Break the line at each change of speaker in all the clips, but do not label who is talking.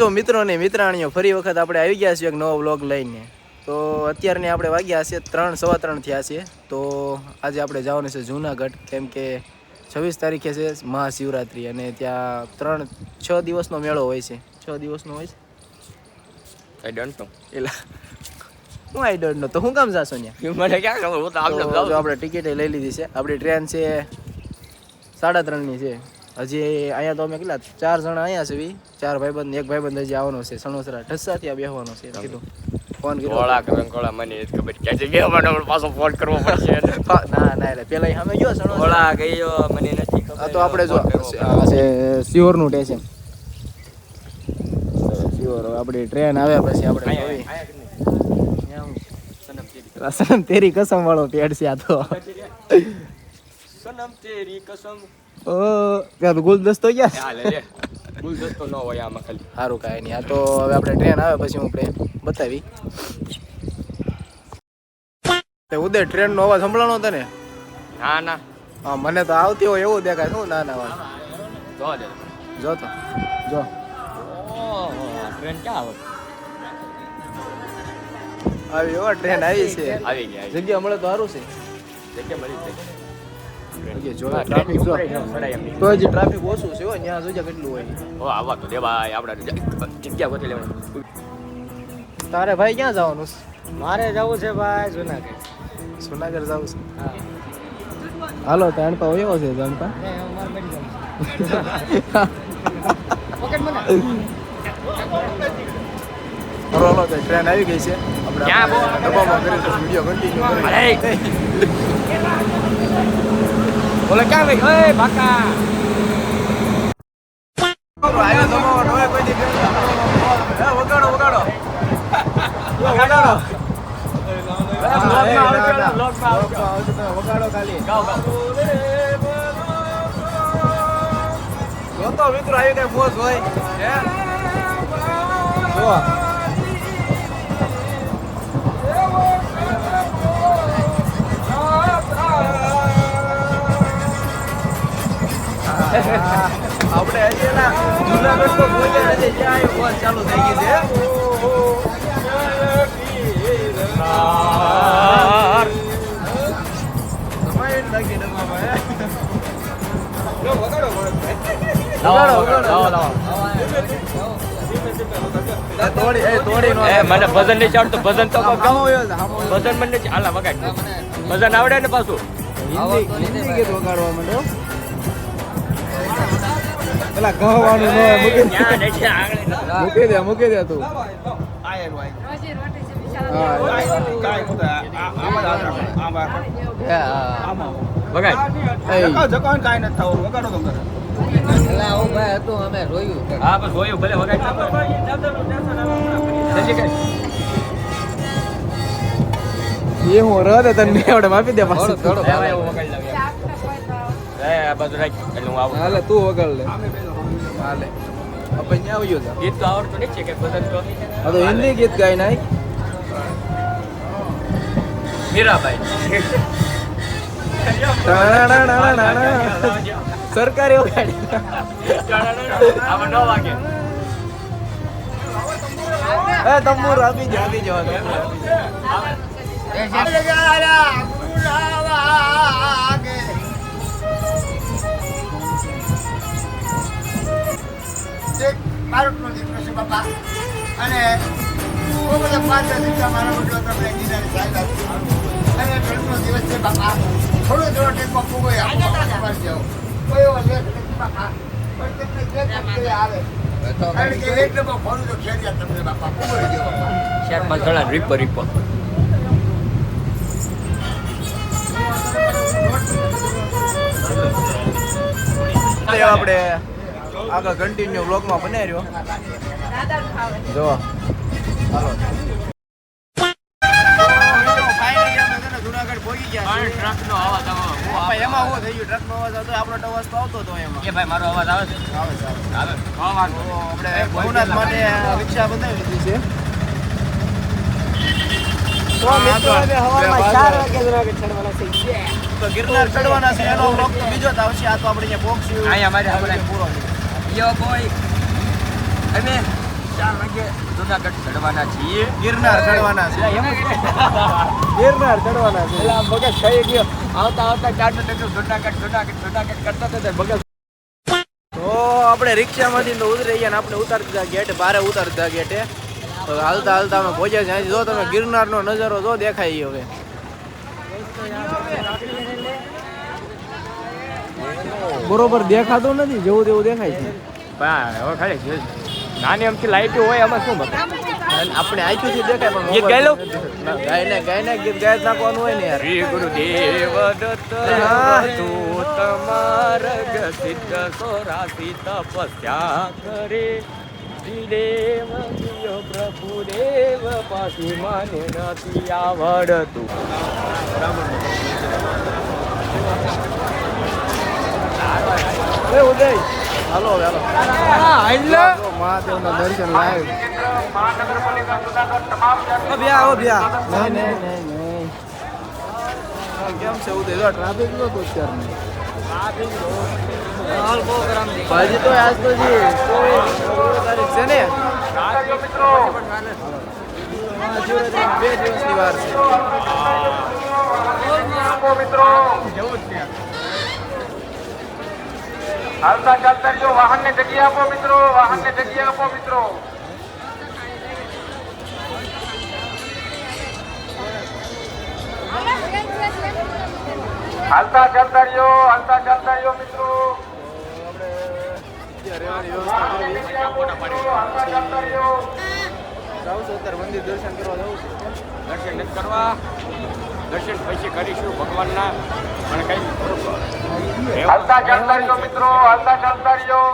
છો મિત્રો ને મિત્રાણીઓ ફરી વખત આપણે આવી ગયા છીએ એક નવો વ્લોગ લઈને. તો અત્યારને આપણે વાગ્યા છે ત્રણ સવા ત્રણ થયા છે. તો આજે આપણે જવાનું છે જૂનાગઢ કેમ કે છવ્વીસ તારીખે છે મહાશિવરાત્રિ અને ત્યાં ત્રણ છ દિવસનો મેળો હોય છે. છ દિવસનો હોય છે?
આઈ ડોન્ટ નો
એલા હું આઈ ડોન્ટ નો તો હું કામ જાશો
મને ક્યાં ખબર? હું તો
આપણે ટિકિટ લઈ લીધી છે. આપણી ટ્રેન છે સાડા ત્રણની છે. હજી અહીંયા તો અમે કેટલા ચાર જણા અહીંયા છે બી ચાર ભાઈબંધ એક ભાઈબંધ હજી આવવાનો છે. સણોસરા ઠસ્સા ત્યાં બેહવાનો છે કીધું. ફોન કર્યો
ગોળા કરંકોળા મને એ ખબર કે છે બેહવાનો પાછો ફોન કરવો પડશે
ના ના એટલે પેલા અમે ગયો સણોસરા.
ગોળા ગયો મને નથી ખબર.
આ તો આપણે જો આ છે સિયોરનું સ્ટેશન. સિયોર આપણી ટ્રેન આવ્યા પછી આપણે. સનમ તેરી કસમ વાળો પેડ છે આ તો.
સનમ તેરી કસમ.
ઓ તો ગુલદસ્તો ગયા? છે
લે લે. ગુલદસ્તો ન હોય આમાં ખાલી.
સારું કાંઈ નહીં. આ તો હવે આપણે ટ્રેન આવે પછી હું આપણે બતાવી. તે ઉદય ટ્રેન નો અવાજ સંભળાણો તને? ના
ના.
હા મને તો આવતી હોય એવું દેખાય. શું ના ના વાત
જો
જો તો. જો.
ટ્રેન ક્યાં આવે?
આવી એવા ટ્રેન આવી છે.
આવી ગયા
જગ્યા મળે તો સારું છે.
જગ્યા મળી જાય.
તો જે ટ્રાફિક ઓછું છે હો ત્યાં જોજે કેટલું હોય.
ઓ આવા તો દેવાય આપણે જગ્યા ગોતી લેવાની.
તારે ભાઈ ક્યાં જવાનું છે?
મારે જવું છે ભાઈ જુનાગઢ.
સુનાગર જવું છે?
હા.
હાલો તાણપા એવો છે
મને
હાલો ટ્રેન આવી ગઈ છે. આપણે ડબ્બામાં કરીશું વીડિયો કન્ટિન્યુ
બોલે ક્યાં ભાઈ ઓય બાકા
આયો જમાવાનો હોય કોઈ આપણે હજી એના જુનાગઢ તો પહોંચ્યા નથી. ત્યાં એ ચાલુ થઈ ગઈ છે.
મને ભજન નહીં આવડતું ભજન તો. ભજન મને આલા વગાડ. ભજન આવડે ને પાછું?
હિન્દી હિન્દી ગીત વગાડવા માંડો પેલા ગહવાનું ન મૂકી દે. મૂકી દે તું. હા
વગાડ
પેલા આવું ભાઈ હતું અમે રોયું
હા બસ જોયું ભલે વગાડ જલ્દી કર.
એ હું રહ તને આવડે માફી દે પાછું.
આ બાજુ રાખ. એટલે હું આવું.
હાલે તું વગાડ લે. હાલે. આપણે ત્યાં આવ્યો છે
ગીત તો આવડતું છે કે બધા તો.
આ તો હિન્દી ગીત ગાય નાખ.
મીરાબાઈ.
સરકારી તંબુર આપી જો આપી જો આપી જો.
દીકરો છે બાપા. અને બધા પાંચ દિવસથી મારા મોટો તમને સાહેબ અને ઘરનો દિવસ છે બાપા. થોડો થોડો ટેકો ફૂગો આપો જાઓ કોઈ એવો લેખ નથી બાપા. પણ તમને જે આવે. કારણ કે એક ડબ્બો ફોન તો ખેડ્યા તમને બાપા. ફૂગો ગયો બાપા.
જણા રીપો રીપો
આપણે આગળ કન્ટિન્યુ બ્લોગમાં બનાવી રહ્યો. જો. હાલો. રિક્ષા બનાવી દીધી છે. તો મિત્રો હવે હવારમાં ચાર વાગે
જુનાગઢ ચડવાના છે
તો ગિરનાર ચડવાના છે એનો બ્લોગ તો બીજો જ આવશે. આ તો આપણે અહીંયા પહોંચ્યું
અહીંયા મારે આપણે-
પૂરો
યો બોય અમે ચાર વાગે જુનાગઢ ચડવાના છીએ.
ગિરનાર ચડવાના છે ગિરનાર ચડવાના છે
પેલા મગજ થઈ ગયો. આવતા આવતા જુનાગઢ જુનાગઢ જુનાગઢ કરતા હતા મગજ.
તો આપણે રિક્ષામાંથી ઉતરી ગયા ને આપણે ઉતારતા દીધા ભારે બારે ઉતારી દીધા ગેટે હાલતા હાલતા અમે પહોંચ્યા છે જો તમે ગિરનારનો નજારો જો દેખાય હવે. બરોબર દેખાતું નથી જેવું તેવું દેખાય છે.
પણ હવે ખાલી નાની અમથી લાઈટો હોય એમાં શું બતાવે?
આપણે આપણે આંખોથી દેખાય પણ
ગીત ગાઈ લઉં?
ના, ગાયને ગાયને ગીત ગાય નાખવાનું હોય ને યાર.
શ્રી ગુરુદેવ દત્ત તું તમારગ સિદ્ધ સોરાસી તપસ્યા કરે. શ્રીદેવ પ્રભુ દેવ પાછી માને નથી આવડતું.
હાલો હાલો મહાદેવના દર્શન લાઈવ ઓ આવો નહીં કેમ છે જો ટ્રાફિક નો તો અત્યારનો તો આજ તો જી તારીખ છે બે દિવસની વાર છે
હાલતા ચાલતા જો વાહન ને જગ્યા આપો મિત્રો વાહન ને જગ્યા આપો મિત્રો. હાલતા ચાલતા રહ્યો, હાલતા ચાલતા રહ્યો મિત્રો.
જાઉં છું મંદિર દર્શન કરવા જવું છે.
દર્શન કરવા. દર્શન પછી કરીશું ભગવાનના પણ કઈ
હાલતા ચાલતા રહ્યો મિત્રો હાલતા ચાલતા રહ્યો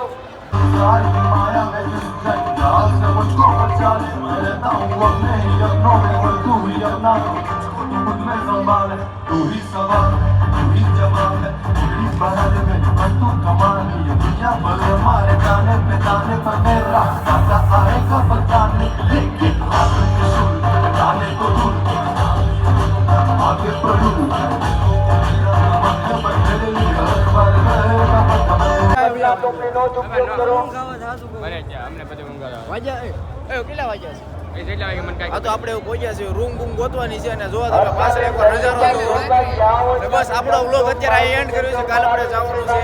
ટોપીનો જ ઉપયોગ કરો.
અમને બધું ઊંઘ આવે.
એ. એ કેટલા વાગ્યા છે?
એ જેટલા વાગે મને
આ તો આપણે પહોંચ્યા છીએ રૂમ બૂમ ગોતવાની છે અને જોવા તમે પાછળ એકવાર નજારો અને બસ આપણો વ્લોગ અત્યારે આ એન્ડ કર્યો છે કાલે આપણે જવાનું છે.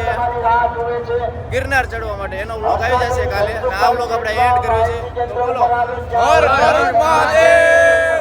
ગિરનાર ચડવા માટે. એનો વ્લોગ આવી જશે કાલે. આ વ્લોગ આપણે એન્ડ કર્યો છે. તો બોલો. હર હર મહાદેવ!